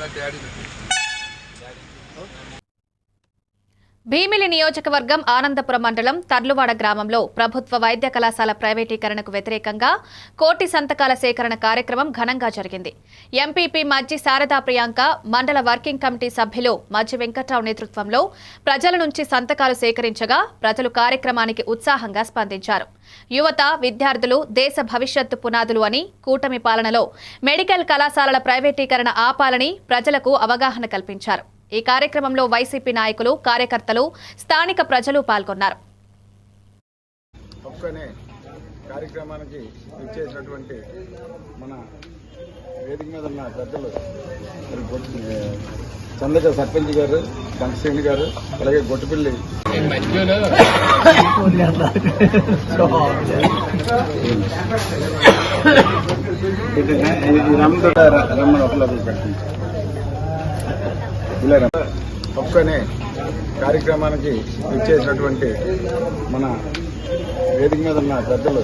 that daddy. Bheemili నియోజకవర్గం ఆనందపురం మండలం తర్లువాడ గ్రామంలో ప్రభుత్వ వైద్య కళాశాల ప్రైవేటీకరణకు వ్యతిరేకంగా కోటి సంతకాల సేకరణ కార్యక్రమం ఘనంగా జరిగింది. ఎంపీపీ మజ్జి శారదా ప్రియాంక మండల వర్కింగ్ కమిటీ సభ్యులు మజ్జి వెంకట్రావు నేతృత్వంలో ప్రజల నుంచి సంతకాలు సేకరించగా ప్రజలు కార్యక్రమానికి ఉత్సాహంగా స్పందించారు. యువత విద్యార్థులు దేశ భవిష్యత్తు పునాదులు అని కూటమి పాలనలో మెడికల్ కళాశాలల ప్రైవేటీకరణ ఆపాలని ప్రజలకు అవగాహన కల్పించారు. ఈ కార్యక్రమంలో వైసీపీ నాయకులు కార్యకర్తలు స్థానిక ప్రజలు పాల్గొన్నారు. హక్కు అనే కార్యక్రమానికి ఇచ్చేసినటువంటి మన వేదిక మీద ఉన్న పెద్దలు మరి గొట్- ఏ, చందక సర్పంచ్ గారు గారు అలాగే గొట్టుపిల్లి రమ్మతో రమ్మ లోపల పెట్టండి ఒక్కనే కార్యక్రమానికి ఇచ్చేసినటువంటి మన వేదిక మీద ఉన్న పెద్దలు